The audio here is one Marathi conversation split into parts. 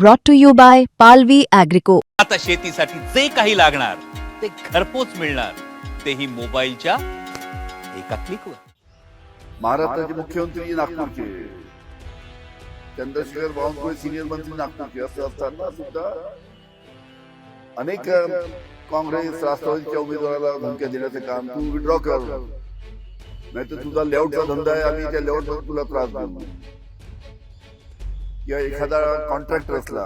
brought to you by Palvi Agrico. आता शेतीसाठी जे काही लागणार ते घरपोच मिळणार. तेही मोबाईलच्या एका क्लिकवर महाराष्ट्राचे मुख्यमंत्री नागपूरचे. चंद्रशेखर बावनकुळे सिनियर मंत्री नागपूरचे. असं असताना सुद्धा अनेक काँग्रेस राष्ट्रवादीच्या उमेदवाराला धमक्या देण्याचं काम तू विड्रॉ कर. नाही तर तुझा लेआउटचा धंदा आहे आम्ही त्या लेआउटवर तुला त्रास देऊ किंवा एखादा कॉन्ट्रॅक्टर असला.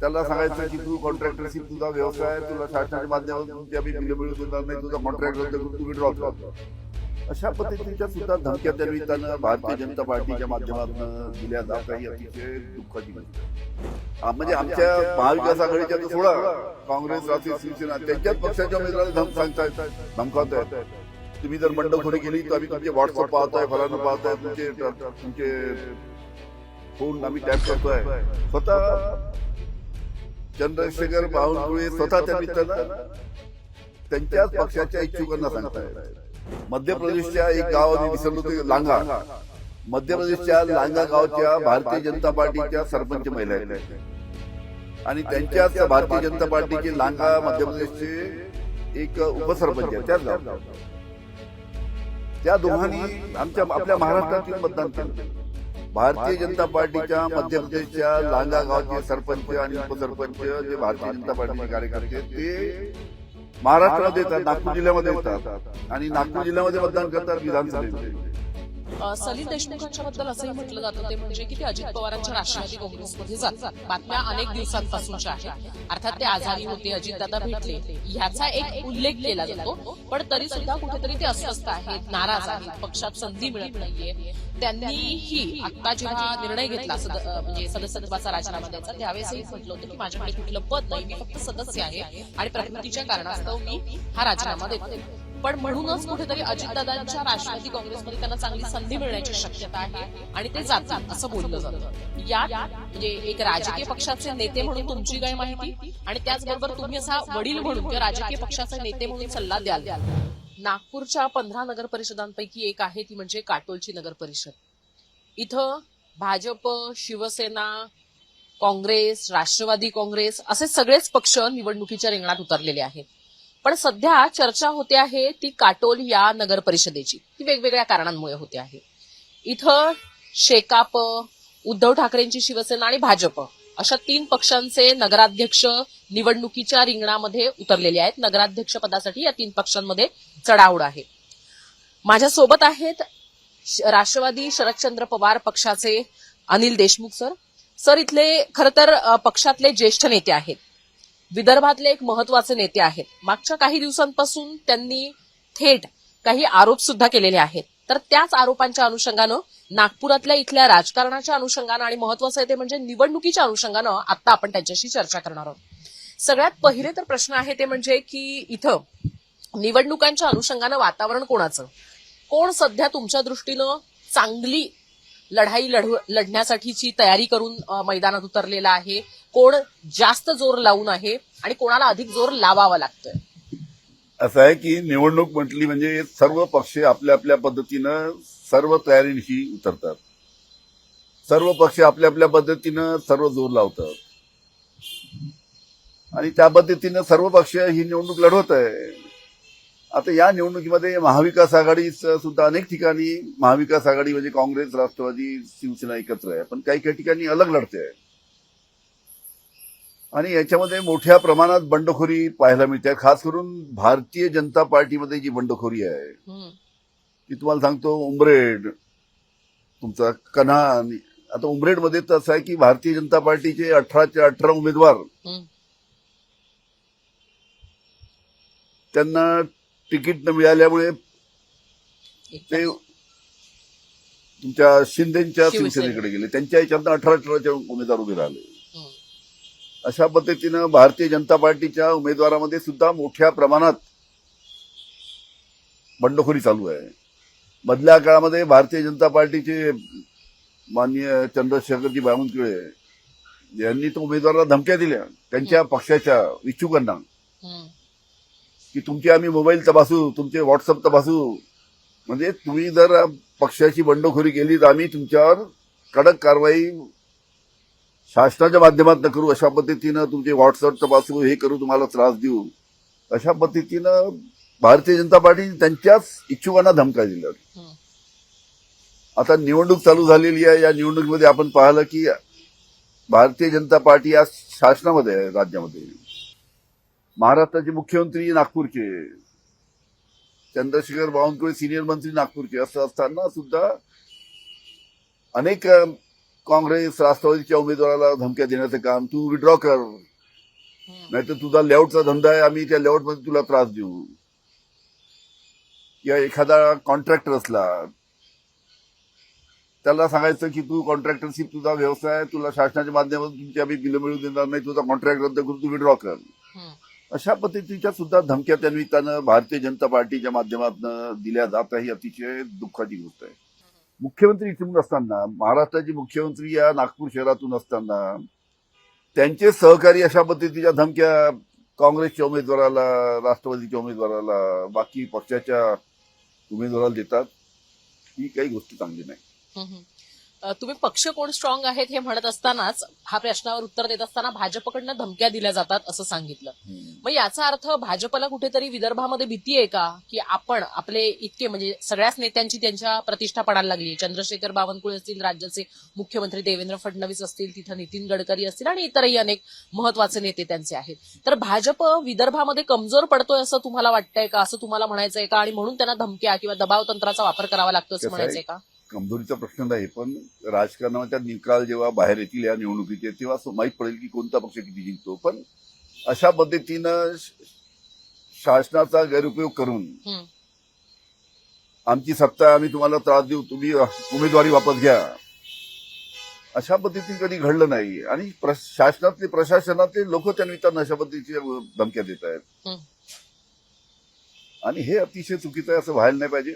त्याला सांगायचं की तू कॉन्ट्रॅक्टरशी तुझा व्यवसाय तुला शासनाच्या माध्यमातून तुमची आम्ही बिलं मिळू देणार नाही तुझा कॉन्ट्रॅक्ट रद्द करून तू विड्रॉ कर अशा पद्धतीच्या सुद्धा धमक्या त्या निमित्तानं भारतीय जनता पार्टीच्या माध्यमातून दिल्या जात आहे अतिशय दुःखाची गोष्ट. आ, म्हणजे आमच्या महाविकास आघाडीच्या सोडा. काँग्रेस राष्ट्रीय शिवसेना त्यांच्याच पक्षाच्या उमेदवाराला धम सांगतायत. धमकावत तुम्ही जर बंडखोरी केली तर आम्ही तुमचे व्हॉट्सअप पाहताय फलानं पाहताय तुमचे तुमचे फोन आम्ही टॅप करतोय. स्वतः चंद्रशेखर बावनकुळे स्वतः त्या निमित्तानं त्यांच्याच पक्षाच्या इच्छुकांना सांगतायत मध्य प्रदेशच्या एक गाव मी विसरलो ते लांगा. मध्य प्रदेशच्या लांगा गावच्या भारतीय जनता पार्टीच्या सरपंच महिला आहेत. आणि त्यांच्याच भारतीय जनता पार्टीचे लांगा मध्य प्रदेशचे एक उपसरपंच त्याच त्या दोघांनी आमच्या आपल्या महाराष्ट्रातील मतदान केलं. भारतीय जनता पार्टीच्या मध्य प्रदेशच्या लांगा गावचे सरपंच आणि उपसरपंच जे भारतीय जनता पार्टीचे कार्यकर्ते ते महाराष्ट्रात येतात नागपूर जिल्ह्यामध्ये येतात. आणि नागपूर जिल्ह्यामध्ये मतदान करतात विधानसभेमध्ये. सलील देशमुखांच्या बद्दल असंही म्हटलं जातं ते म्हणजे की ते अजित पवारांच्या राष्ट्रवादी काँग्रेसमध्ये जातात बातम्या अनेक दिवसांपासूनच्या आहेत. अर्थात ते आजारी होते अजितदादा भेटले ह्याचा एक उल्लेख केला जातो. पण तरी सुद्धा कुठेतरी ते अस्वस्थ आहेत नाराज आहेत पक्षात संधी मिळत नाहीये. त्यांनीही आता जेव्हा निर्णय घेतला म्हणजे सदस्यत्वाचा राजीनामा द्यायचा त्यावेळेसही म्हटलं होतं की माझ्याकडे कुठलं पद नाही मी फक्त सदस्य आहे आणि प्रकृतीच्या कारणास्तव मी हा राजीनामा देतो पण म्हणूनच कुठेतरी अजितदादांच्या राष्ट्रवादी काँग्रेसमध्ये त्यांना चांगली संधी मिळण्याची शक्यता आहे आणि ते जातात असं बोललं जातं. यात म्हणजे एक राजकीय पक्षाचे नेते म्हणून तुमची काय माहिती? आणि त्याचबरोबर तुम्ही असा वडील म्हणून किंवा राजकीय पक्षाचे नेते म्हणून सल्ला द्याल. नागपूरच्या पंधरा नगर परिषदांपैकी एक आहे ती म्हणजे काटोलची नगर परिषद. इथं भाजप शिवसेना काँग्रेस राष्ट्रवादी काँग्रेस असे सगळेच पक्ष निवडणुकीच्या रिंगणात उतरलेले आहेत. पण सध्या चर्चा होते आहे ती काटोल या नगर परिषदेची. ती वेगवेगळ्या कारणांमुळे होते आहे. इथं शेकाप उद्धव ठाकरेंची शिवसेना आणि भाजप अशा तीन पक्षांचे नगराध्यक्ष निवडणुकीच्या रिंगणामध्ये उतरलेले आहेत. नगराध्यक्ष पदासाठी या तीन पक्षांमध्ये चढाओढ आहे. माझ्यासोबत आहेत राष्ट्रवादी शरदचंद्र पवार पक्षाचे अनिल देशमुख सर. सर इथले खर तर पक्षातले ज्येष्ठ नेते आहेत. विदर्भातले एक महत्त्वाचे नेते आहेत. मागच्या काही दिवसांपासून त्यांनी थेट काही आरोप सुद्धा केलेले आहेत. तर त्याच आरोपांच्या अनुषंगानं नागपुरातल्या इथल्या राजकारणाच्या अनुषंगानं आणि महत्वाचं आहे ते म्हणजे निवडणुकीच्या अनुषंगानं आता आपण त्यांच्याशी चर्चा करणार आहोत. सगळ्यात पहिले तर प्रश्न आहे ते म्हणजे की इथं निवडणुकांच्या अनुषंगानं वातावरण कोणाचं? कोण सध्या तुमच्या दृष्टीनं चांगली लढाई लढव लढण्यासाठीची तयारी करून मैदानात उतरलेला आहे. कोण जास्त जोर लावून आहे आणि कोणाला अधिक जोर लावावा लागतोय? असं आहे की निवडणूक म्हटली म्हणजे सर्व पक्ष आपल्या आपल्या पद्धतीनं सर्व तयारीशी उतरतात. सर्व पक्ष आपल्या आपल्या पद्धतीनं सर्व जोर लावतात. आणि त्या पद्धतीनं सर्व पक्ष ही निवडणूक लढवत आहे. आता या निवडणुकीमध्ये महाविकास आघाडी सुद्धा अनेक ठिकाणी महाविकास आघाडी म्हणजे काँग्रेस राष्ट्रवादी शिवसेना एकत्र आहे पण काही काही ठिकाणी अलग लढते आहे आणि याच्यामध्ये मोठ्या प्रमाणात बंडखोरी पाहायला मिळते खास करून भारतीय जनता पार्टीमध्ये जी बंडखोरी आहे. ती तुम्हाला सांगतो उमरेड तुमचा कन्हान आता उमरेडमध्ये तर असं आहे की भारतीय जनता पार्टीचे अठराचे अठरा उमेदवार. त्यांना तिकीट न मिळाल्यामुळे ते तुमच्या शिंदेच्या शिवसेना. शिवसेनेकडे गेले. त्यांच्या याच्यातनं अठरा अठराचे उमेदवार उभे राहिले. हम्म. अशा पद्धतीनं भारतीय जनता पार्टीच्या उमेदवारामध्ये सुद्धा मोठ्या प्रमाणात बंडखोरी चालू आहे. मधल्या काळामध्ये भारतीय जनता पार्टीचे माननीय चंद्रशेखरजी बावनकुळे यांनी तो उमेदवाराला धमक्या दिल्या. त्यांच्या पक्षाच्या इच्छुकांना. की तुमचे आम्ही मोबाईल तपासू तुमचे व्हॉट्सअप तपासू म्हणजे तुम्ही जर पक्षाची बंडखोरी केली तर आम्ही तुमच्यावर कडक कारवाई शासनाच्या माध्यमातून करू. अशा पद्धतीनं तुमचे व्हॉट्सअप तपासू हे करू तुम्हाला त्रास देऊ. अशा पद्धतीनं भारतीय जनता पार्टी त्यांच्याच इच्छुकांना धमका दिल्या हं. आता निवडणूक चालू झालेली आहे. या निवडणुकीमध्ये आपण पाहिलं की भारतीय जनता पार्टी या शासनामध्ये आहे राज्यामध्ये. महाराष्ट्राचे मुख्यमंत्री नागपूरचे. चंद्रशेखर बावनकुळे सिनियर मंत्री नागपूरचे. असं असताना सुद्धा अनेक काँग्रेस राष्ट्रवादीच्या उमेदवाराला धमक्या देण्याचं काम तू विड्रॉ कर. नाहीतर तुझा लेआउटचा धंदा आहे आम्ही त्या लेआउटमध्ये तुला त्रास देऊ. या एखादा कॉन्ट्रॅक्टर असला त्याला सांगायचं की तू कॉन्ट्रॅक्टरशिप तुझा व्यवसाय तुला शासनाच्या माध्यमातून तुमची आम्ही बिलं मिळवून देणार नाही तुझा कॉन्ट्रॅक्ट रद्द करून तू विड्रॉ कर. अशा पद्धतीच्या सुद्धा धमक्या त्या निमित्तानं भारतीय जनता पार्टीच्या माध्यमातून दिल्या जात आहे. ही अतिशय दुःखाची गोष्ट आहे. मुख्यमंत्री इथून असताना महाराष्ट्राचे मुख्यमंत्री या नागपूर शहरातून असताना त्यांचे सहकारी अशा पद्धतीच्या धमक्या काँग्रेसच्या उमेदवाराला राष्ट्रवादीच्या उमेदवाराला बाकी पक्षाच्या उमेदवाराला देतात ही काही गोष्टी चांगली नाही. तुम्ही पक्ष कोण स्ट्रॉंग आहेत हे म्हणत असतानाच हा प्रश्नावर उत्तर देत असताना भाजपकडनं धमक्या दिल्या जातात असं सांगितलं. मग याचा अर्थ भाजपला कुठेतरी विदर्भामध्ये भीती आहे का? की आपण आपले इतके म्हणजे सगळ्याच नेत्यांची त्यांच्या प्रतिष्ठा पडायला लागली चंद्रशेखर बावनकुळे असतील राज्याचे मुख्यमंत्री देवेंद्र फडणवीस असतील तिथं नितीन गडकरी असतील आणि इतरही अनेक महत्त्वाचे नेते त्यांचे आहेत. तर भाजप विदर्भामध्ये कमजोर पडतोय असं तुम्हाला वाटतंय का? असं तुम्हाला म्हणायचंय का? आणि म्हणून त्यांना धमक्या किंवा दबाव तंत्राचा वापर करावा लागतो असं? म्हणायचंय का? कमजोरीचा प्रश्न नाही पण राजकारणाच्या निकाल जेव्हा बाहेर येतील या निवडणुकीचे तेव्हा माहीत पडेल की कोणता पक्ष किती जिंकतो. पण अशा पद्धतीनं शासनाचा गैरउपयोग करून. आमची सत्ता आम्ही तुम्हाला त्रास देऊ तुम्ही उमेदवारी वापस घ्या. अशा पद्धतीने कधी घडलं नाही. आणि शासनातले प्रशासनातले लोक त्या निमित्तानं अशा पद्धतीच्या धमक्या देत आहेत. आणि हे अतिशय चुकीचं आहे असं व्हायला नाही पाहिजे.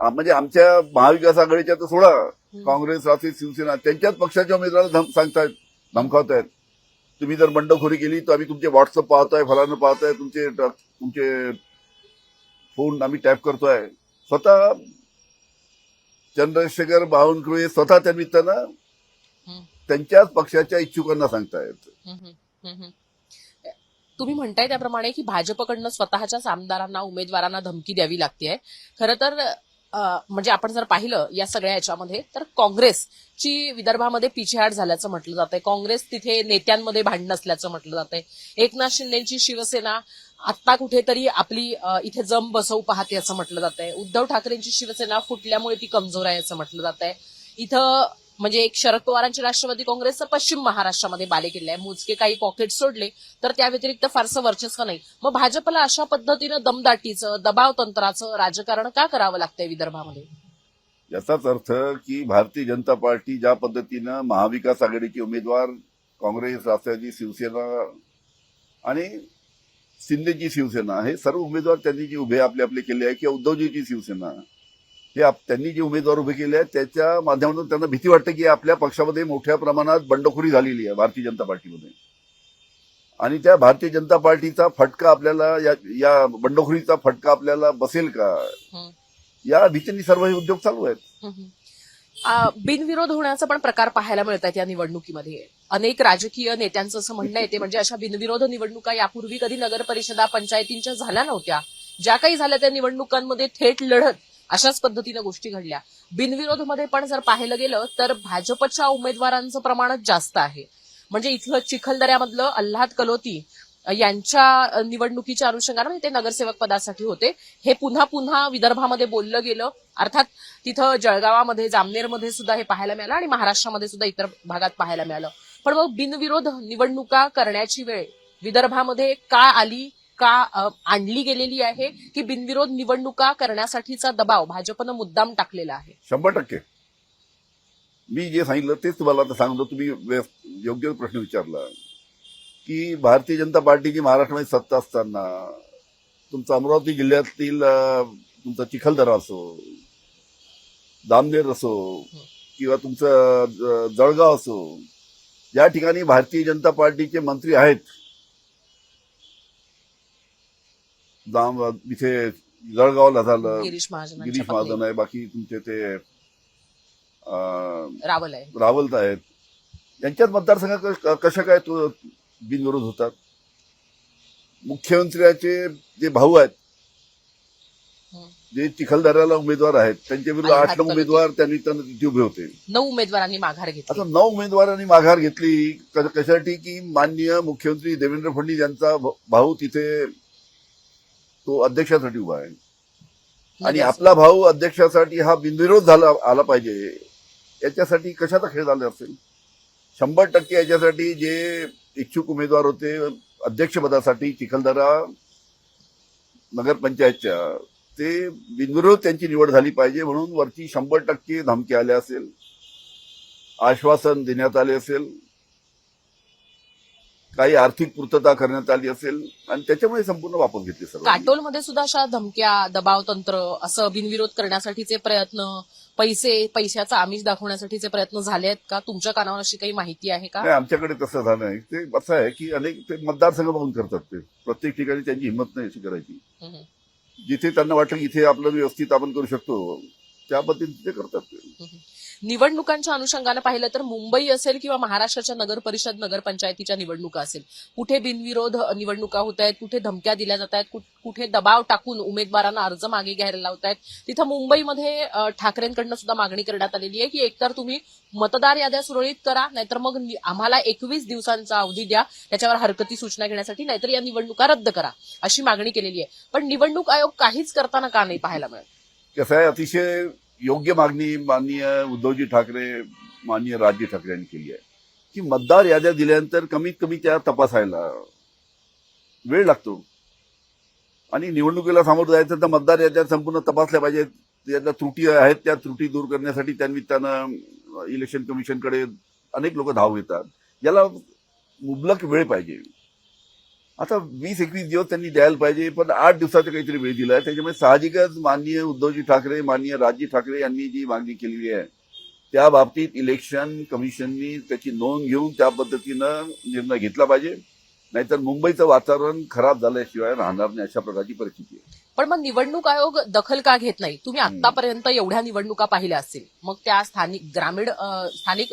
म्हणजे आमच्या महाविकास आघाडीच्या तर सोडा काँग्रेस राष्ट्रीय शिवसेना त्यांच्याच पक्षाच्या उमेदवाराला धम सांगतायत धमकावतायत. तुम्ही जर बंडखोरी केली तर आम्ही तुमचे व्हॉट्सअप पाहतोय फलानं पाहतोय तुमचे तुमचे फोन आम्ही टॅप करतोय. स्वतः चंद्रशेखर बावनकुळे स्वतः त्या निमित्तानं. त्यांच्याच पक्षाच्या इच्छुकांना सांगतायत. तुम्ही म्हणताय त्याप्रमाणे की भाजपकडनं स्वतःच्याच आमदारांना उमेदवारांना धमकी द्यावी लागते खरं तर म्हणजे आपण जर पाहिलं या सगळ्या याच्यामध्ये तर काँग्रेसची विदर्भामध्ये पिछेहाट झाल्याचं म्हटलं जातंय. काँग्रेस तिथे नेत्यांमध्ये भांडण असल्याचं म्हटलं जातंय. एकनाथ शिंदेची शिवसेना आत्ता कुठेतरी आपली इथे जम बसवू पाहते असं म्हटलं जातंय. उद्धव ठाकरेंची शिवसेना फुटल्यामुळे ती कमजोर आहे असं म्हटलं जात आहे इथं म्हणजे एक शरद पवारांची राष्ट्रवादी काँग्रेसचं पश्चिम महाराष्ट्रामध्ये बाले किल्ले आहे. मोजके काही पॉकेट सोडले तर त्या व्यतिरिक्त फारसं वर्चस्व नाही. मग भाजपला अशा पद्धतीनं दमदाटीचं दबाव तंत्राचं राजकारण का करावं लागतंय विदर्भामध्ये? याचाच अर्थ की भारतीय जनता पार्टी ज्या पद्धतीनं महाविकास आघाडीचे उमेदवार काँग्रेस राष्ट्रवादी शिवसेना आणि शिंदेची शिवसेना हे सर्व उमेदवार त्यांनी जे उभे आपले आपले केले आहे किंवा उद्धवजीची शिवसेना हे आप- त्यांनी जे उमेदवार उभे केले आहेत त्याच्या माध्यमातून त्यांना भीती वाटते की आपल्या पक्षामध्ये मोठ्या प्रमाणात बंडखोरी झालेली आहे भारतीय जनता पार्टीमध्ये. आणि त्या भारतीय जनता पार्टीचा फटका आपल्याला या या बंडखोरीचा फटका आपल्याला बसेल का. या भीतीने सर्व हे उद्योग चालू आहेत. बिनविरोध होण्याचा पण प्रकार पाहायला मिळतात या निवडणुकीमध्ये. अनेक राजकीय नेत्यांचं असं म्हणणं येते म्हणजे अशा बिनविरोध निवडणुका यापूर्वी कधी नगर परिषदा पंचायतींच्या झाल्या नव्हत्या. ज्या काही झाल्या त्या निवडणुकांमध्ये थेट लढत अशाच पद्धतीनं गोष्टी घडल्या. बिनविरोधमध्ये पण जर पाहिलं गेलं तर भाजपच्या उमेदवारांचं प्रमाणच जास्त आहे. म्हणजे इथलं चिखलदऱ्यामधलं अल्हाद कलोती यांच्या निवडणुकीच्या अनुषंगाने म्हणजे ते नगरसेवक पदासाठी होते. हे पुन्हा पुन्हा विदर्भामध्ये बोललं गेलं. अर्थात तिथं जळगावामध्ये जामनेरमध्ये सुद्धा हे पाहायला मिळालं आणि महाराष्ट्रामध्ये सुद्धा इतर भागात पाहायला मिळालं. पण मग बिनविरोध निवडणुका करण्याची वेळ विदर्भामध्ये का आली? का आणली गेलेली आहे की बिनविरोध निवडणुका करण्यासाठीचा दबाव भाजपनं मुद्दाम टाकलेला आहे? शंभर टक्के. मी जे सांगितलं तेच तुम्हाला आता सांगतो. तुम्ही योग्य प्रश्न विचारला. की भारतीय जनता पार्टीची महाराष्ट्रामध्ये सत्ता असताना तुमचं अमरावती जिल्ह्यातील तुमचा चिखलदरा असो दामनेर असो किंवा तुमचं जळगाव असो या ठिकाणी भारतीय जनता पार्टीचे मंत्री आहेत. दाम इथे जळगावला झालं गिरीश महाजन गिरीश महाजन आहे बाकी तुमचे ते रावल आहे. रावलत आहेत. यांच्यात मतदारसंघात क- कशा काय तो बिनविरोध होतात? मुख्यमंत्र्याचे जे भाऊ आहेत. जे चिखलदऱ्याला उमेदवार आहेत त्यांच्या विरुद्ध आठ नऊ. उमेदवार त्यांनी तिथे उभे होते. नऊ उमेदवारांनी माघार घेतली. आता नऊ उमेदवारांनी माघार घेतली. कशासाठी? की माननीय मुख्यमंत्री देवेंद्र फडणवीस यांचा भाऊ तिथे तो अध्यक्षासाठी उभा आहे. आणि. आपला भाऊ अध्यक्षासाठी हा बिनविरोध झाला आला पाहिजे. याच्यासाठी कशाचा खेळ झाला असेल? शंभर टक्के याच्यासाठी जे इच्छुक उमेदवार होते अध्यक्षपदासाठी चिखलदरा नगरपंचायतच्या ते बिनविरोध त्यांची निवड झाली पाहिजे म्हणून वरची शंभर टक्के धमकी आले असेल. आश्वासन देण्यात आले असेल. काही आर्थिक पूर्तता करण्यात आली असेल आणि त्याच्यामुळे संपूर्ण वापर घेतले सर्व काटोलमध्ये सुद्धा अशा धमक्या दबाव तंत्र असं बिनविरोध करण्यासाठीचे प्रयत्न पैसे पैशाचा आमिष दाखवण्यासाठीचे प्रयत्न झाले आहेत का? तुमच्या कानावर अशी काही माहिती आहे का? आमच्याकडे तसं झालं नाही ते असं आहे की अनेक ते मतदारसंघ बघून करतात ते. प्रत्येक ठिकाणी त्यांची हिंमत नाही अशी करायची. जिथे त्यांना वाटलं इथे आपलं व्यवस्थित आपण करू शकतो त्या पद्धतीने ते करतात ते. निवडणुकांच्या अनुषंगानं पाहिलं तर मुंबई असेल किंवा महाराष्ट्राच्या नगर परिषद नगरपंचायतीच्या निवडणुका असेल. कुठे बिनविरोध निवडणुका होत आहेत कुठे धमक्या दिल्या जात आहेत कुठे दबाव टाकून उमेदवारांना अर्ज मागे घ्यायला लावत आहेत. तिथं मुंबईमध्ये ठाकरेंकडनं सुद्धा मागणी करण्यात आलेली आहे की एकतर तुम्ही मतदार याद्या सुरळीत करा नाहीतर मग आम्हाला एकवीस दिवसांचा अवधी द्या त्याच्यावर हरकती सूचना घेण्यासाठी नाहीतर या निवडणुका रद्द करा अशी मागणी केलेली आहे. पण निवडणूक आयोग काहीच करताना का नाही पाहायला मिळत? कसं आहे अतिशय योग्य मागणी माननीय उद्धवजी ठाकरे माननीय राजजी ठाकरे यांनी केली आहे. की मतदार याद्या दिल्यानंतर कमीत कमी त्या तपासायला वेळ लागतो. आणि निवडणुकीला सामोरं जायचं तर मतदार याद्या संपूर्ण तपासल्या पाहिजेत. त्यातल्या त्रुटी आहेत त्या त्रुटी दूर करण्यासाठी त्यानिमित्तानं इलेक्शन कमिशनकडे अनेक लोक धाव घेतात. याला मुबलक वेळ पाहिजे. आता वीस एकवीस दिवस त्यांनी द्यायला पाहिजे पण आठ दिवसाचा काहीतरी वेळ दिलाय. त्याच्यामुळे साहजिकच माननीय उद्धवजी ठाकरे माननीय राजजी ठाकरे यांनी जी मागणी केलेली आहे त्या बाबतीत इलेक्शन कमिशननी त्याची नोंद घेऊन त्या पद्धतीनं निर्णय घेतला पाहिजे. नाहीतर मुंबईचं वातावरण खराब झाल्याशिवाय राहणार नाही अशा प्रकारची परिस्थिती आहे. पण मग निवडणूक आयोग दखल का घेत नाही? तुम्ही. आतापर्यंत एवढ्या निवडणुका पाहिल्या असतील. मग त्या स्थानिक ग्रामीण स्थानिक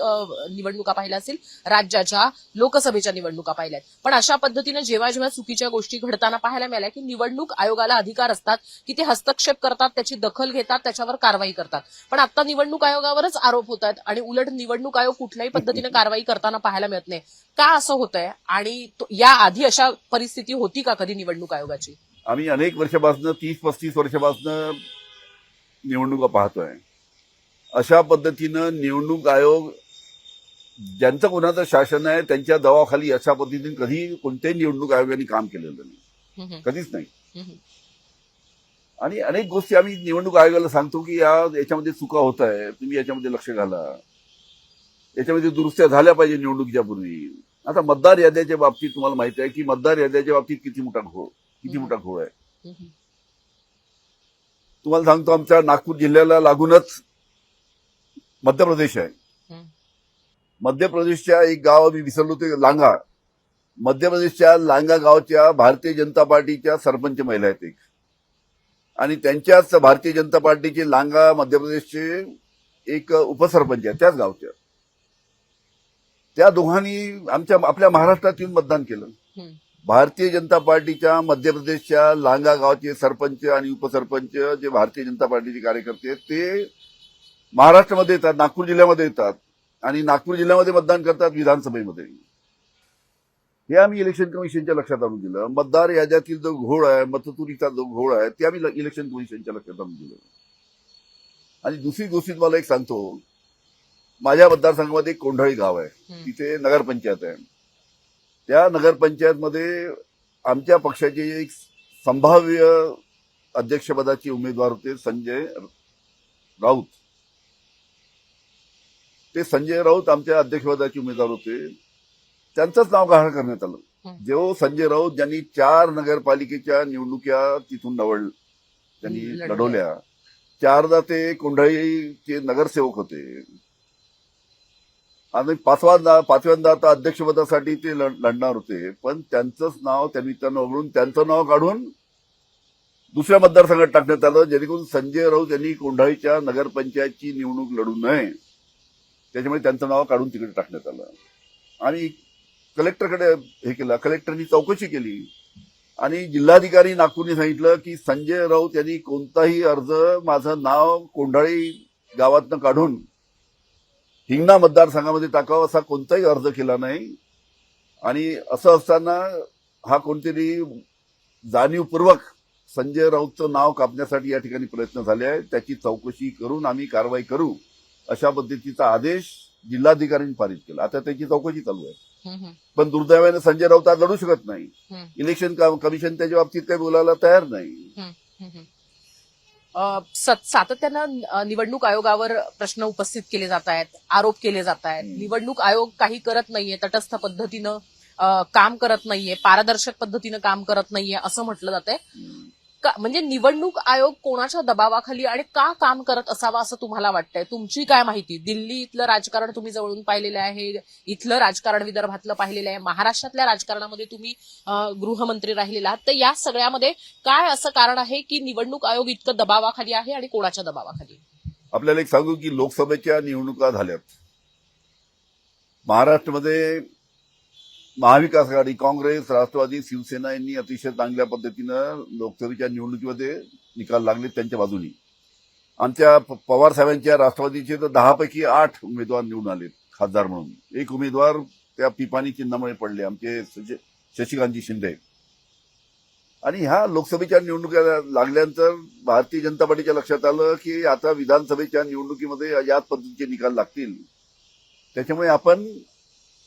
निवडणुका पाहिल्या असतील राज्याच्या लोकसभेच्या निवडणुका पाहिल्यात पण अशा पद्धतीनं जेव्हा जेव्हा चुकीच्या गोष्टी घडताना पाहायला मिळाल्या की निवडणूक आयोगाला अधिकार असतात की ते हस्तक्षेप करतात त्याची दखल घेतात त्याच्यावर कारवाई करतात. पण आता निवडणूक आयोगावरच आरोप होत आहेत आणि उलट निवडणूक आयोग कुठल्याही पद्धतीनं कारवाई करताना पाहायला मिळत नाही. का असं होतंय? आणि या आधी अशा परिस्थिती होती का कधी निवडणूक आयोगाची? आम्ही अनेक वर्षापासून तीस पस्तीस वर्षापासून निवडणुका पाहतोय. अशा पद्धतीनं निवडणूक आयोग ज्यांचं कोणाचं शासन आहे त्यांच्या दबावाखाली अशा पद्धतीने कधी कोणत्याही निवडणूक आयोगाने काम केलेलं नाही. कधीच नाही. आणि अनेक गोष्टी आम्ही निवडणूक आयोगाला सांगतो की या याच्यामध्ये चुका होत आहे तुम्ही याच्यामध्ये लक्ष घाला. याच्यामध्ये दुरुस्त्या झाल्या पाहिजे निवडणुकीच्या पूर्वी. आता मतदार याद्याच्या बाबतीत तुम्हाला माहिती आहे की मतदार याद्याच्या बाबतीत किती मोठा घोळ. किती मोठा घोळ आहे. तुम्हाला सांगतो आमच्या नागपूर जिल्ह्याला लागूनच मध्य प्रदेश आहे. मध्य प्रदेशच्या एक गाव मी विसरलो ते लांगा मध्य प्रदेशच्या लांगा गावच्या भारतीय जनता पार्टीच्या सरपंच महिला आहेत एक आणि त्यांच्याच भारतीय जनता पार्टीचे लांगा मध्य प्रदेशचे एक उपसरपंच आहेत त्याच गावच्या त्या दोघांनी आमच्या आपल्या महाराष्ट्रात येऊन मतदान केलं. भारतीय जनता पार्टीच्या मध्य प्रदेशच्या लांगा गावचे सरपंच आणि उपसरपंच जे भारतीय जनता पार्टीचे कार्यकर्ते आहेत ते महाराष्ट्रामध्ये येतात नागपूर जिल्ह्यामध्ये येतात आणि नागपूर जिल्ह्यामध्ये मतदान करतात विधानसभेमध्ये. हे आम्ही इलेक्शन कमिशनच्या लक्षात आणून दिलं. मतदार याद्यातील जो घोळ आहे मतचुरीचा जो घोळ आहे ते आम्ही इलेक्शन कमिशनच्या लक्षात आणून दिलं. आणि दुसरी गोष्ट तुम्हाला एक सांगतो. माझ्या मतदारसंघामध्ये कोंढाळी गाव आहे. तिथे नगरपंचायत आहे. त्या नगरपंचायतमध्ये आमच्या पक्षाचे एक संभाव्य अध्यक्षपदाचे उमेदवार होते संजय राऊत. ते संजय राऊत आमच्या अध्यक्षपदाचे उमेदवार होते. त्यांचंच नाव गहाळ करण्यात आलं. जो संजय राऊत ज्यांनी चार नगरपालिकेच्या निवडणुका तिथून नवळ त्यांनी लढवल्या. लढवल्या. चारदा ते कोंढाळीचे नगरसेवक होते. आणि पाचव्यांदा पाचव्यांदा आता अध्यक्षपदासाठी ते लढणार होते. पण त्यांचंच नाव त्यांनी त्यांना वगळून त्यांचं नाव काढून दुसऱ्या मतदारसंघात टाकण्यात आलं जेणेकरून संजय राऊत यांनी कोंढाळीच्या नगरपंचायतची निवडणूक लढू नये. त्याच्यामुळे त्यांचं नाव काढून तिकडे टाकण्यात आलं. आणि कलेक्टरकडे हे केलं. कलेक्टरनी चौकशी केली. आणि जिल्हाधिकारी नागपूरने सांगितलं की संजय राऊत यांनी कोणताही अर्ज माझं नाव कोंढाळी गावातनं काढून हिंगणा मतदारसंघामध्ये टाकावा असा कोणताही अर्ज केला नाही. आणि असं असताना हा कोणतरी जाणीवपूर्वक संजय राऊतचं नाव कापण्यासाठी या ठिकाणी प्रयत्न झाले आहेत. त्याची चौकशी करून आम्ही कारवाई करू अशा पद्धतीचा आदेश जिल्हाधिकाऱ्यांनी पारित केला. आता त्याची चौकशी चालू आहे. पण दुर्दैवाने संजय राऊत आज लढू शकत नाही. इलेक्शन कमिशन त्याच्या बाबतीत काही बोलायला तयार नाही. सातत्यानं निवडणूक आयोगावर प्रश्न उपस्थित केले जात आहेत आरोप केले जात आहेत. निवडणूक आयोग काही करत नाहीये तटस्थ पद्धतीनं काम करत नाहीये पारदर्शक पद्धतीनं काम करत नाहीये असं म्हटलं जात आहे म्हणजे निवडणूक आयोग कोणाच्या दबावाखाली आणि का काम करत असावा असं तुम्हाला वाटतंय? तुमची काय माहिती? दिल्ली इथलं राजकारण तुम्ही जवळून पाहिलेलं आहे इथलं राजकारण विदर्भातलं पाहिलेलं आहे महाराष्ट्रातल्या राजकारणामध्ये तुम्ही गृहमंत्री राहिलेला आहात. तर या सगळ्यामध्ये काय असं कारण आहे की निवडणूक आयोग इतकं दबावाखाली आहे आणि कोणाच्या दबावाखाली? आपल्याला एक सांगू की लोकसभेच्या निवडणुका झाल्यात. महाराष्ट्रामध्ये महाविकास आघाडी काँग्रेस राष्ट्रवादी शिवसेना यांनी अतिशय चांगल्या पद्धतीनं लोकसभेच्या निवडणुकीमध्ये निकाल लागले त्यांच्या बाजूनी. आमच्या पवार साहेबांच्या राष्ट्रवादीचे तर दहापैकी आठ उमेदवार निवडून आले खासदार म्हणून. एक उमेदवार त्या पिपाणी चिन्हामुळे पडले आमचे शशिकांतजी शिंदे. आणि ह्या लोकसभेच्या निवडणुका लागल्यानंतर भारतीय जनता पार्टीच्या लक्षात आलं की आता विधानसभेच्या निवडणुकीमध्ये याच पद्धतीचे निकाल लागतील. त्याच्यामुळे आपण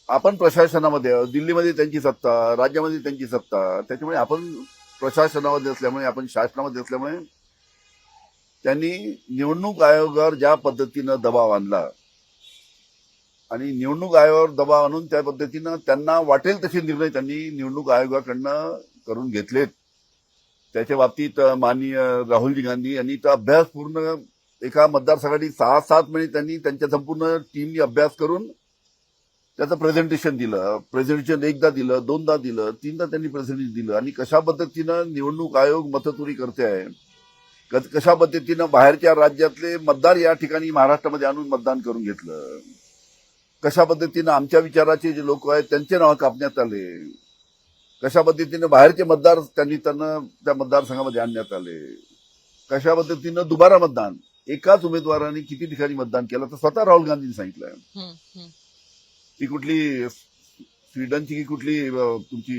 आपण प्रशासनामध्ये दिल्लीमध्ये त्यांची सत्ता राज्यामध्ये त्यांची सत्ता त्याच्यामुळे आपण प्रशासनामध्ये असल्यामुळे आपण शासनामध्ये असल्यामुळे त्यांनी निवडणूक आयोगावर ज्या पद्धतीनं दबाव आणला आणि निवडणूक आयोगावर दबाव आणून त्या पद्धतीनं त्यांना वाटेल तसे निर्णय त्यांनी निवडणूक आयोगाकडनं करून घेतलेत. त्याच्या बाबतीत माननीय राहुलजी गांधी यांनी तर अभ्यास पूर्ण एका मतदारसंघासाठी सहा सात महिने त्यांनी त्यांच्या संपूर्ण टीमनी अभ्यास करून त्याचं प्रेझेंटेशन दिलं प्रेझेंटेशन एकदा दिलं दोनदा दिलं तीनदा त्यांनी प्रेझेंटेशन दिलं. आणि कशा पद्धतीनं निवडणूक आयोग मतचोरी करते आहे कशा पद्धतीनं बाहेरच्या राज्यातले मतदार या ठिकाणी महाराष्ट्रामध्ये आणून मतदान करून घेतलं? कशा पद्धतीनं आमच्या विचाराचे जे लोक आहेत त्यांचे नाव कापण्यात आले? कशा पद्धतीनं बाहेरचे मतदार त्यांनी त्यांना त्या मतदारसंघामध्ये आणण्यात आले? कशा पद्धतीनं दुबारा मतदान? एकाच उमेदवाराने किती ठिकाणी मतदान केलं? तर स्वतः राहुल गांधींनी सांगितलंय. ती कुठली स्वीडनची की कुठली अं, तुमची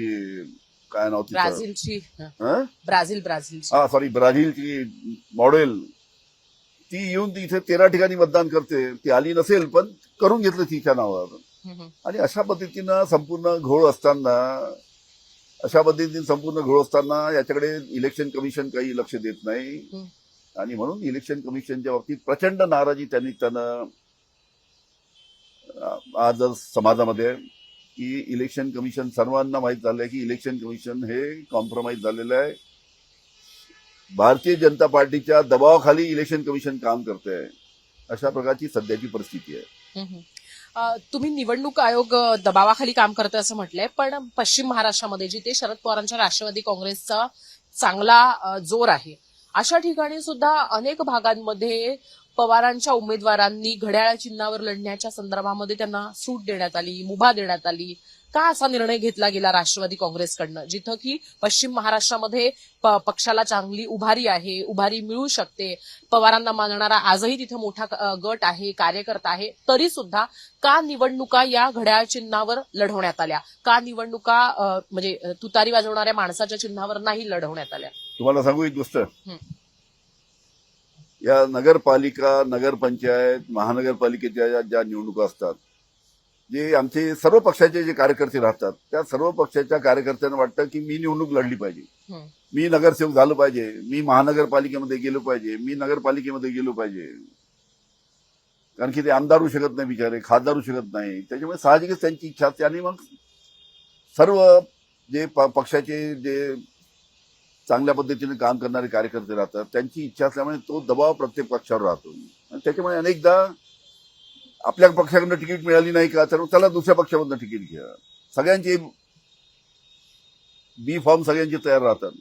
काय नाव तिचं? ब्राझीलची. हं, हं? ब्राझील ब्राझीलची. हा सॉरी ब्राझीलची मॉडेल ती येऊन ती इथे तेरा ठिकाणी मतदान करते. ती आली नसेल पण करून घेतलं तिच्या नावावर. आणि अशा पद्धतीनं संपूर्ण घोळ असताना अशा पद्धतीने संपूर्ण घोळ असताना याच्याकडे इलेक्शन कमिशन काही लक्ष देत नाही. हं. आणि म्हणून इलेक्शन कमिशनच्या बाबतीत प्रचंड नाराजी त्यांनी त्यानं आज समाजामध्ये की इलेक्शन कमिशन सर्वांना माहीत झालंय की इलेक्शन कमिशन हे कॉम्प्रोमाइज झालेलं आहे. भारतीय जनता पार्टीच्या दबावाखाली इलेक्शन कमिशन काम करते आहे अशा प्रकारची सध्याची परिस्थिती आहे. तुम्ही निवडणूक आयोग दबावाखाली काम करते असं म्हटलंय पण पश्चिम महाराष्ट्रामध्ये जिथे शरद पवारांच्या राष्ट्रवादी काँग्रेसचा चांगला जोर आहे अशा ठिकाणी सुद्धा अनेक भागांमध्ये पवारांच्या उमेदवारांनी घड्याळ चिन्हावर लढण्याच्या संदर्भामध्ये त्यांना सूट देण्यात आली मुभा देण्यात आली. का असा निर्णय घेतला गेला राष्ट्रवादी काँग्रेसकडनं? जिथं की पश्चिम महाराष्ट्रामध्ये पक्षाला चांगली उभारी आहे उभारी मिळू शकते. पवारांना मानणारा आजही तिथे मोठा गट आहे कार्यकर्ता आहे. तरी सुद्धा का निवडणुका या घड्याळ चिन्हावर लढवण्यात आल्या? का निवडणुका म्हणजे तुतारी वाजवणाऱ्या माणसाच्या चिन्हावर नाही लढवण्यात आल्या? तुम्हाला सांगू एक गोष्ट. या नगरपालिका नगरपंचायत महानगरपालिकेच्या ज्या- ज्या निवडणुका असतात जे आमचे सर्व पक्षाचे जे कार्यकर्ते राहतात त्या सर्व पक्षाच्या कार्यकर्त्यांना वाटतं की मी निवडणूक लढली पाहिजे. मी नगरसेवक झालो पाहिजे मी महानगरपालिकेमध्ये गेलो पाहिजे मी नगरपालिकेमध्ये गेलो पाहिजे. कारण की ते आमदार होऊ शकत नाही बिचारे खासदार होऊ शकत नाही. त्याच्यामुळे साहजिकच त्यांची इच्छा असते. आणि मग सर्व जे पक्षाचे जे चांगल्या पद्धतीने काम करणारे कार्यकर्ते राहतात. त्यांची इच्छा असल्यामुळे तो दबाव प्रत्येक पक्षावर राहतो. आणि त्याच्यामुळे अनेकदा आपल्या पक्षाकडनं तिकीट मिळाली नाही का तर चला दुसऱ्या पक्षामधनं तिकीट घ्या. सगळ्यांचे बी फॉर्म सगळ्यांचे तयार राहतात.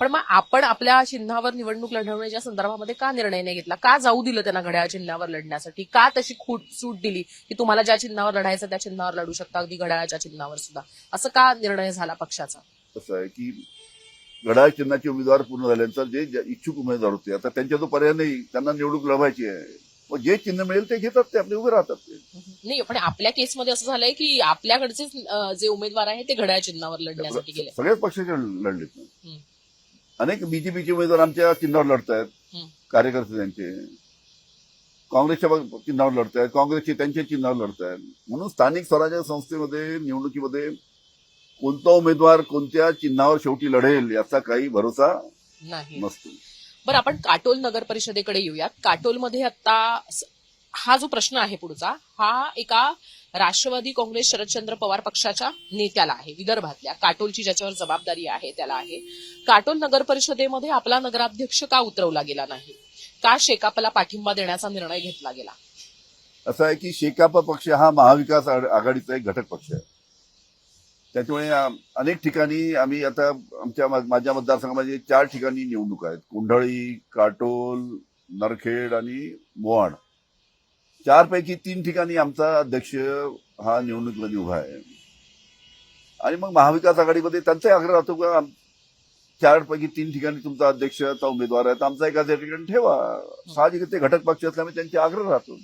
पण मग आपण आपल्या चिन्हावर निवडणूक लढवण्याच्या संदर्भामध्ये का निर्णय नाही घेतला? का जाऊ दिलं त्यांना घड्याळ चिन्हावर लढण्यासाठी? का तशी खूट सूट दिली की तुम्हाला ज्या चिन्हावर लढायचं त्या चिन्हावर लढू शकता अगदी घड्याळाच्या चिन्हावर सुद्धा? असं का निर्णय झाला पक्षाचा? कसं आहे की घड्याळ चिन्हाचे उमेदवार पूर्ण झाल्यानंतर जे इच्छुक उमेदवार होते आता त्यांच्या तो पर्याय नाही त्यांना निवडणूक लढवायची आहे. मग जे चिन्ह मिळेल ते घेतात ते आपले उभे राहतात. ते नाही पण आपल्या केसमध्ये असं झालंय की आपल्याकडचे जे उमेदवार आहेत ते घड्याळ चिन्हावर लढण्यासाठी गेले. सगळ्याच पक्षाचे लढलेत. ना. अनेक बीजेपीचे उमेदवार आमच्या चिन्हावर लढत आहेत हम्म. कार्यकर्ते त्यांचे. काँग्रेसच्या चिन्हावर लढत आहेत काँग्रेसचे त्यांच्या चिन्हावर लढत आहेत म्हणून स्थानिक स्वराज्य संस्थेमध्ये निवडणुकीमध्ये कोणता उमेदवार कोणत्या चिन्हावर शेवटी लढेल याचा काही भरोसा नाही. नसतो. बरं आपण काटोल नगर परिषदेकडे येऊयात. काटोलमध्ये आता हा जो प्रश्न आहे पुढचा हा एका राष्ट्रवादी काँग्रेस शरदचंद्र पवार पक्षाच्या नेत्याला आहे विदर्भातल्या. काटोलची ज्याच्यावर जबाबदारी आहे त्याला आहे. काटोल नगर परिषदेमध्ये आपला नगराध्यक्ष का उतरवला गेला नाही? का शेकापला पाठिंबा देण्याचा निर्णय घेतला गेला? असं आहे की शेकाप पक्ष हा महाविकास आघ- आघाडीचा एक घटक पक्ष आहे. त्याच्यामुळे अनेक ठिकाणी आम्ही आता आमच्या माझ्या मतदारसंघामध्ये चार ठिकाणी निवडणूक आहेत. कुंडळी काटोल नरखेड आणि मोहाड. चारपैकी तीन ठिकाणी आमचा अध्यक्ष हा निवडणुकीमध्ये उभा आहे. आणि मग महाविकास आघाडीमध्ये त्यांचाही आग्रह राहतो का चारपैकी तीन ठिकाणी तुमचा अध्यक्षाचा उमेदवार आहे तर आमचा एका ठिकाणी ठेवा. साहजिक ते घटक पक्ष असल्यामुळे त्यांचे आग्रह राहतो.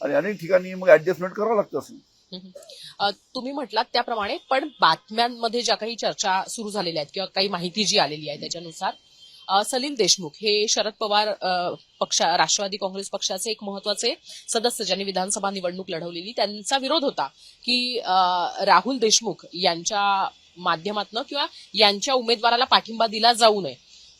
आणि अनेक ठिकाणी मग ऍडजस्टमेंट करावं लागतं असं. तुम्ही म्हटलात त्याप्रमाणे पण बातम्यांमध्ये ज्या काही चर्चा सुरू झालेल्या आहेत किंवा काही माहिती जी आलेली आहे त्याच्यानुसार सलील देशमुख हे शरद पवार पक्षा पक्ष राष्ट्रवादी काँग्रेस पक्षाचे एक महत्त्वाचे सदस्य ज्यांनी विधानसभा निवडणूक लढवलेली त्यांचा विरोध होता की राहुल देशमुख यांच्या माध्यमातनं किंवा यांच्या उमेदवाराला पाठिंबा दिला जाऊ नये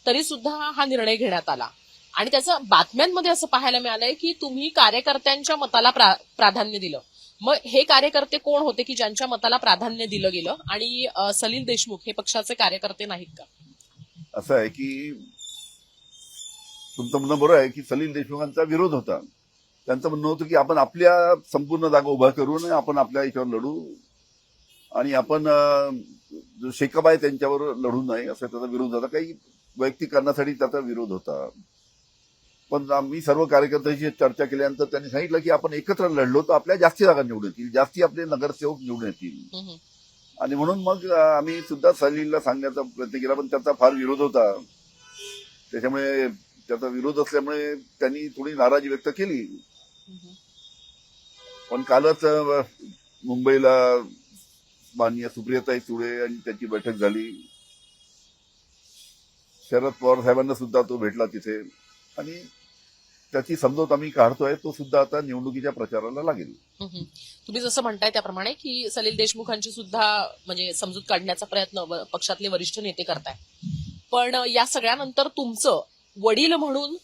तरी सुद्धा हा निर्णय घेण्यात आला. आणि त्याचं बातम्यांमध्ये असं पाहायला मिळालंय की तुम्ही कार्यकर्त्यांच्या मताला प्रा- प्राधान्य दिलं. मग हे कार्यकर्ते कोण होते की ज्यांच्या मताला प्राधान्य दिलं गेलं? आणि सलील देशमुख हे पक्षाचे कार्यकर्ते नाहीत का? असं आहे की तुमचं म्हणणं बरोबर आहे की सलील देशमुखांचा विरोध होता. त्यांचं म्हणणं होतं की आपण आपल्या संपूर्ण जागा उभा करून आपण आपल्या याच्यावर लढू. आणि आपण जो शेकाबा आहे त्यांच्यावर लढू नाही असं त्याचा विरोध होता. काही वैयक्तिक कारणासाठी त्याचा विरोध होता. पण आम्ही सर्व कार्यकर्त्यांशी चर्चा केल्यानंतर त्यांनी सांगितलं की आपण एकत्र लढलो तर आपल्या जास्ती जागा निवडून येतील जास्ती आपले नगरसेवक निवडून येतील. आणि म्हणून मग आम्ही सुद्धा सलीलला सांगण्याचा प्रयत्न केला पण त्याचा फार विरोध होता त्याच्यामुळे त्याचा विरोध असल्यामुळे त्यांनी थोडी नाराजी व्यक्त केली. पण कालच मुंबईला माननीय सुप्रियाताई सुळे आणि त्याची बैठक झाली शरद पवार साहेबांना सुद्धा तो भेटला तिथे आणि त्याची समजूत आम्ही काढतोय तो सुद्धा आता निवडणुकीच्या प्रचाराला लागेल. तुम्ही जसं म्हणताय त्याप्रमाणे की सलील देशमुखांची सुद्धा म्हणजे समजूत काढण्याचा प्रयत्न पक्षातले वरिष्ठ नेते करताय. पण या सगळ्यानंतर तुमचं वडील म्हणून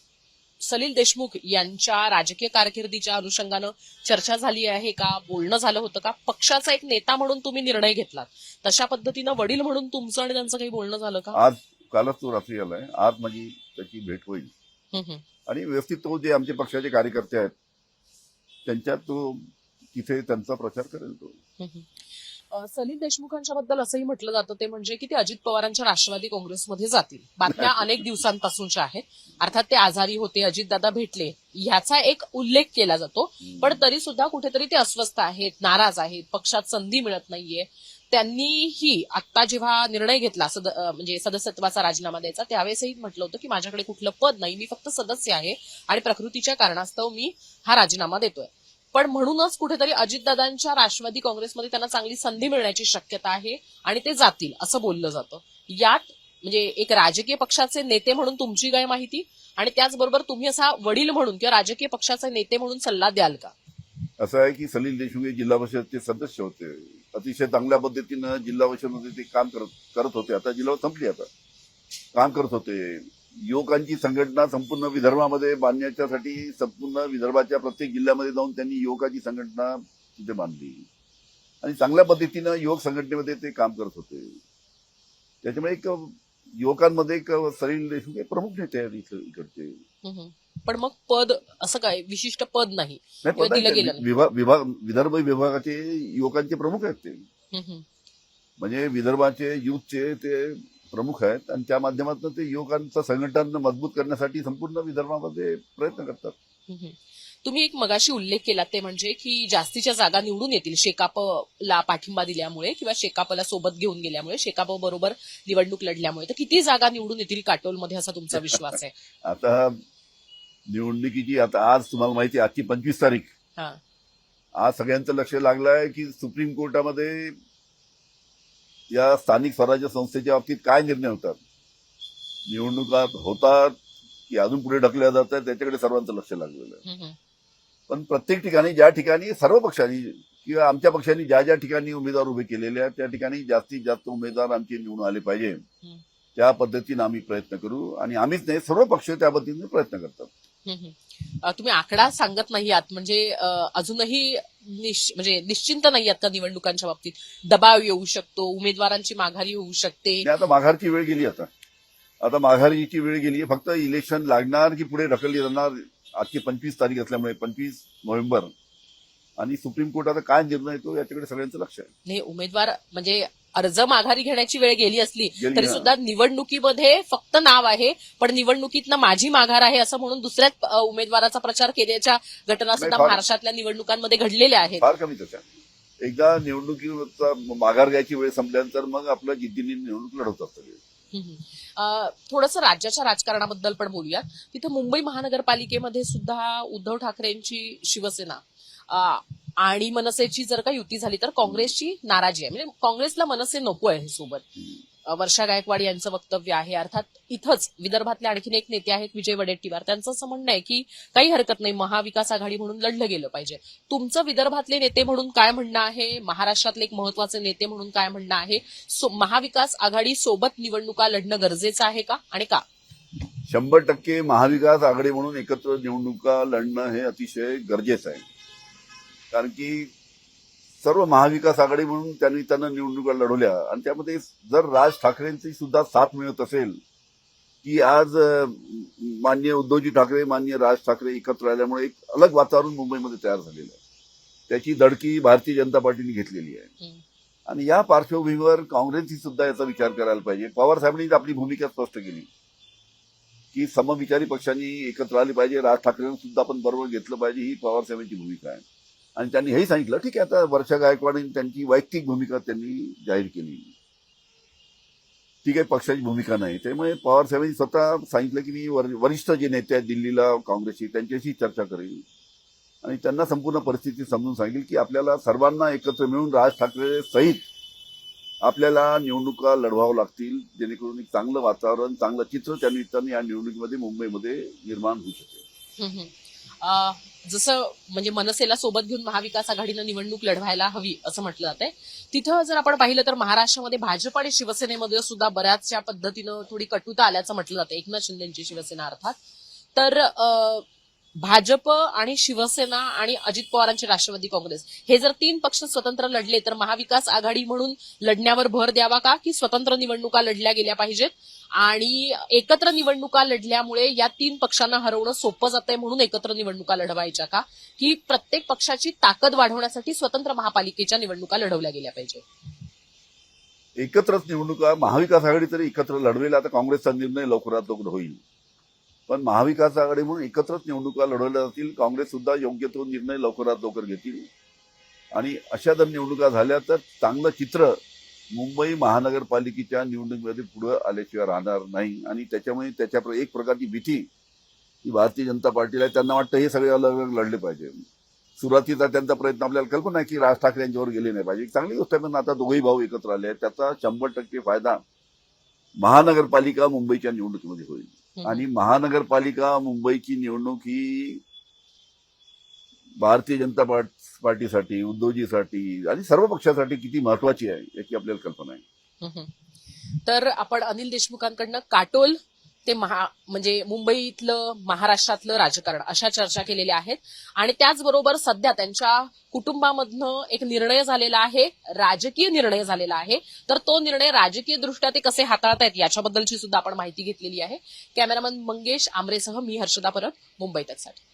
सलील देशमुख यांच्या राजकीय कारकिर्दीच्या अनुषंगानं चर्चा झाली आहे का? बोलणं झालं होतं का? पक्षाचा एक नेता म्हणून तुम्ही निर्णय घेतलात. तशा पद्धतीनं वडील म्हणून तुमचं आणि त्यांचं काही बोलणं झालं का? आज कालच तो रात्री आलाय. आज माझी त्याची भेट होईल. आणि व्यवस्थित तो जे आमचे पक्षाचे कार्यकर्ते आहेत त्यांच्यात तो तिथे त्यांचा प्रचार करेल तो. सलील देशमुखांच्या बद्दल असंही म्हटलं जातं ते म्हणजे की ते अजित पवारांच्या राष्ट्रवादी काँग्रेसमध्ये जातील. बातम्या अनेक दिवसांपासूनच्या आहेत. अर्थात ते आजारी होते अजितदादा भेटले ह्याचा एक उल्लेख केला जातो. पण तरी सुद्धा कुठेतरी ते अस्वस्थ आहेत नाराज आहेत पक्षात संधी मिळत नाहीये. त्यांनीही आता जेव्हा निर्णय घेतला सद म्हणजे सदस्यत्वाचा राजीनामा द्यायचा त्यावेळेसही म्हटलं होतं की माझ्याकडे कुठलं पद नाही मी फक्त सदस्य आहे आणि प्रकृतीच्या कारणास्तव मी हा राजीनामा देतोय. पण म्हणूनच कुठेतरी अजितदादांच्या राष्ट्रवादी काँग्रेसमध्ये त्यांना चांगली संधी मिळण्याची शक्यता आहे आणि ते जातील असं बोललं जातं. यात म्हणजे एक राजकीय पक्षाचे नेते म्हणून तुमची काय माहिती? आणि त्याचबरोबर तुम्ही असा वडील म्हणून किंवा राजकीय पक्षाचे नेते म्हणून सल्ला द्याल का? असं आहे की सलील देशमुख जिल्हा परिषदचे सदस्य होते. अतिशय चांगल्या पद्धतीनं जिल्हा परिषदमध्ये ते काम करत करत होते. आता जिल्हा संपली आता. काम करत होते. युवकांची संघटना संपूर्ण विदर्भामध्ये बांधण्याच्यासाठी संपूर्ण विदर्भाच्या प्रत्येक जिल्ह्यामध्ये जाऊन त्यांनी युवकाची संघटना तिथे बांधली. आणि चांगल्या पद्धतीनं युवक संघटनेमध्ये ते काम करत होते. त्याच्यामुळे एक युवकांमध्ये एक सलील देशमुख हे प्रमुख नेते आहेत इकडचे. पण मग पद असं काय? विशिष्ट पद नाही. दिलं गेलं. विभाग विभाग विदर्भ विभागाचे युवकांचे प्रमुख आहेत ते. हम्म. म्हणजे विदर्भाचे युथचे ते प्रमुख आहेत आणि त्या माध्यमातून ते युवकांचं संघटन मजबूत करण्यासाठी संपूर्ण विदर्भामध्ये प्रयत्न करतात. हम्म. तुम्ही एक मगाशी उल्लेख केला ते म्हणजे की जास्तीच्या जागा निवडून येतील. शेकापला पाठिंबा दिल्यामुळे किंवा शेकापला सोबत घेऊन गेल्यामुळे शेकाप बरोबर निवडणूक लढल्यामुळे. तर किती जागा निवडून येतील काटोलमध्ये असा तुमचा विश्वास आहे? आता निवडणुकीची आता आज तुम्हाला माहिती आहे आजची पंचवीस तारीख. आज सगळ्यांचं लक्ष लागलं आहे की सुप्रीम कोर्टामध्ये या स्थानिक स्वराज्य संस्थेच्या बाबतीत काय निर्णय होतात? निवडणुका होतात की अजून पुढे ढकलल्या जातात त्याच्याकडे सर्वांचं लक्ष लागलेलं आहे. पण प्रत्येक ठिकाणी ज्या ठिकाणी सर्व पक्षांनी किंवा आमच्या पक्षांनी ज्या ज्या ठिकाणी उमेदवार उभे केलेले आहेत त्या ठिकाणी जास्तीत जास्त उमेदवार आमचे निवडून आले पाहिजे. त्या पद्धतीने आम्ही प्रयत्न करू आणि आम्हीच नाही सर्व पक्ष त्या पद्धतीने प्रयत्न करतात. तुम्ही आकडा सांगत नाही आहात म्हणजे अजूनही निश म्हणजे निश्चिंत नाही आहात का निवडणुकांच्या बाबतीत? दबाव येऊ शकतो उमेदवारांची माघारी होऊ शकते. आता माघारची वेळ गेली आता. आता माघारीची वेळ गेली फक्त इलेक्शन लागणार की पुढे ढकलली जाणार आजची पंचवीस तारीख असल्यामुळे पंचवीस नोव्हेंबर. आणि सुप्रीम कोर्टाचा काय निर्णय येतो याच्याकडे सगळ्यांचं लक्ष आहे. नाही उमेदवार म्हणजे अर्ज माघारी घेण्याची वेळ गेली असली तरी. सुद्धा निवडणुकीमध्ये फक्त नाव आहे पण निवडणुकीतनं माझी माघार आहे असं म्हणून दुसऱ्याच उमेदवाराचा प्रचार केल्याच्या घटना सुद्धा महाराष्ट्रातल्या निवडणुकांमध्ये घडलेल्या आहेत. फार कमी एकदा निवडणुकीचा माघार घ्यायची वेळ संपल्यानंतर मग आपलं जिद्दीने निवडणूक लढवतात सगळे. थोडस राज्याच्या राजकारणाबद्दल पण बोलूयात. तिथं मुंबई महानगरपालिकेमध्ये सुद्धा उद्धव ठाकरेंची शिवसेना आणि मनसेची जर का युती झाली तर काँग्रेसची नाराजी आहे. म्हणजे काँग्रेसला मनसे नको आहे सोबत वर्षा गायकवाड यांचं वक्तव्य आहे. अर्थात इथंच विदर्भातले आणखीन एक नेते आहेत विजय वडेट्टीवार. त्यांचं असं म्हणणं आहे की काही हरकत नाही महाविकास आघाडी म्हणून लढलं गेलं पाहिजे. तुमचं विदर्भातले नेते म्हणून काय म्हणणं आहे? महाराष्ट्रातले एक महत्त्वाचे नेते म्हणून काय म्हणणं आहे? सो- महाविकास आघाडी सोबत निवडणुका लढणं गरजेचं आहे का आणि का? शंभर टक्के महाविकास आघाडी म्हणून एकत्र निवडणुका लढणं हे अतिशय गरजेचं आहे. कारण की सर्व महाविकास आघाडी म्हणून त्यांनी त्यांना निवडणुका लढवल्या. आणि त्यामध्ये जर राज ठाकरेंची सुद्धा साथ मिळत असेल की आज मान्य उद्धवजी ठाकरे मान्य राज ठाकरे एकत्र आल्यामुळे एक अलग वातावरण मुंबईमध्ये तयार झालेलं आहे. त्याची दडकी भारतीय जनता पार्टीने घेतलेली आहे. आणि या पार्श्वभूमीवर काँग्रेसही सुद्धा याचा विचार करायला पाहिजे. पवार साहेबांनी आपली भूमिका स्पष्ट केली की समविचारी पक्षांनी एकत्र आले पाहिजे. राज ठाकरेंना सुद्धा आपण बरोबर घेतलं पाहिजे ही पवार साहेबांची भूमिका आहे. आणि त्यांनी हेही सांगितलं ठीक आहे आता वर्षा गायकवाडीने त्यांची वैयक्तिक भूमिका त्यांनी जाहीर केली. ठीक आहे पक्षाची भूमिका नाही. त्यामुळे पवार साहेबांनी स्वतः सांगितलं की मी वरिष्ठ जे नेते आहेत दिल्लीला काँग्रेसची त्यांच्याशी चर्चा करेल आणि त्यांना संपूर्ण परिस्थिती समजून सांगेल की आपल्याला सर्वांना एकत्र मिळून राज ठाकरे सहित आपल्याला निवडणुका लढवावं लागतील जेणेकरून एक चांगलं वातावरण चांगलं चित्र त्या निमित्ताने या निवडणुकीमध्ये मुंबईमध्ये निर्माण होऊ शकेल. जसं म्हणजे मनसेला सोबत घेऊन महाविकास आघाडीनं निवडणूक लढवायला हवी असं म्हटलं जातंय. तिथं जर आपण पाहिलं तर महाराष्ट्रामध्ये भाजप आणि शिवसेनेमध्ये सुद्धा बऱ्याचशा पद्धतीनं थोडी कटुता आल्याचं म्हटलं जातं एकनाथ शिंदेची शिवसेना अर्थात. तर भाजप आणि शिवसेना आणि अजित पवारांचे राष्ट्रवादी काँग्रेस. हे जर तीन पक्ष स्वतंत्र लढले तर महाविकास आघाडी म्हणून लढण्यावर भर द्यावा का? की स्वतंत्र निवडणुका लढल्या गेल्या पाहिजेत? आणि एकत्र निवडणुका लढल्यामुळे या तीन पक्षांना हरवणं सोपं जातंय म्हणून एकत्र निवडणुका लढवायच्या का? की प्रत्येक पक्षाची ताकद वाढवण्यासाठी स्वतंत्र महापालिकेच्या निवडणुका लढवल्या गेल्या पाहिजे एकत्रच निवडणुका महाविकास आघाडी तरी एकत्र लढवेल. आता काँग्रेसचा निर्णय लवकरात लवकर होईल. पण महाविकास आघाडी म्हणून एकत्रच निवडणुका लढवल्या जातील. काँग्रेस सुद्धा योग्य तो निर्णय लवकरात लवकर घेतील. आणि अशा जर निवडणुका झाल्या तर चांगलं चित्र मुंबई महानगरपालिकेच्या निवडणुकीमध्ये पुढे आल्याशिवाय राहणार नाही. आणि त्याच्यामुळे त्याच्या एक प्रकारची भीती ही भारतीय जनता पार्टीला त्यांना वाटतं हे सगळे अलग अलग लढले पाहिजे. सुरुवातीचा त्यांचा प्रयत्न आपल्याला कल्पना आहे की राज ठाकरे यांच्यावर गेले नाही पाहिजे. चांगली गोष्ट आहे पण आता दोघेही भाऊ एकत्र आले आहेत. त्याचा शंभर टक्के फायदा महानगरपालिका मुंबईच्या निवडणुकीमध्ये होईल. आणि महानगरपालिका मुंबईची निवडणूक ही भारतीय जनता पार्ट- पार्टीसाठी उद्धवजीसाठी आणि सर्व पक्षासाठी किती महत्वाची आहे याची आपल्याला कल्पना आहे. तर आपण अनिल देशमुखांकडनं काटोल ते महा म्हणजे मुंबईतलं महाराष्ट्रातलं राजकारण अशा चर्चा केलेल्या आहेत. आणि त्याचबरोबर सध्या त्यांच्या कुटुंबामधनं एक निर्णय झालेला आहे राजकीय निर्णय झालेला आहे. तर तो निर्णय राजकीय दृष्ट्या ते कसे हाताळतायत याच्याबद्दलची सुद्धा आपण माहिती घेतलेली आहे. कॅमेरामन मंगेश आमरेसह मी हर्षदा परब मुंबईतच साठी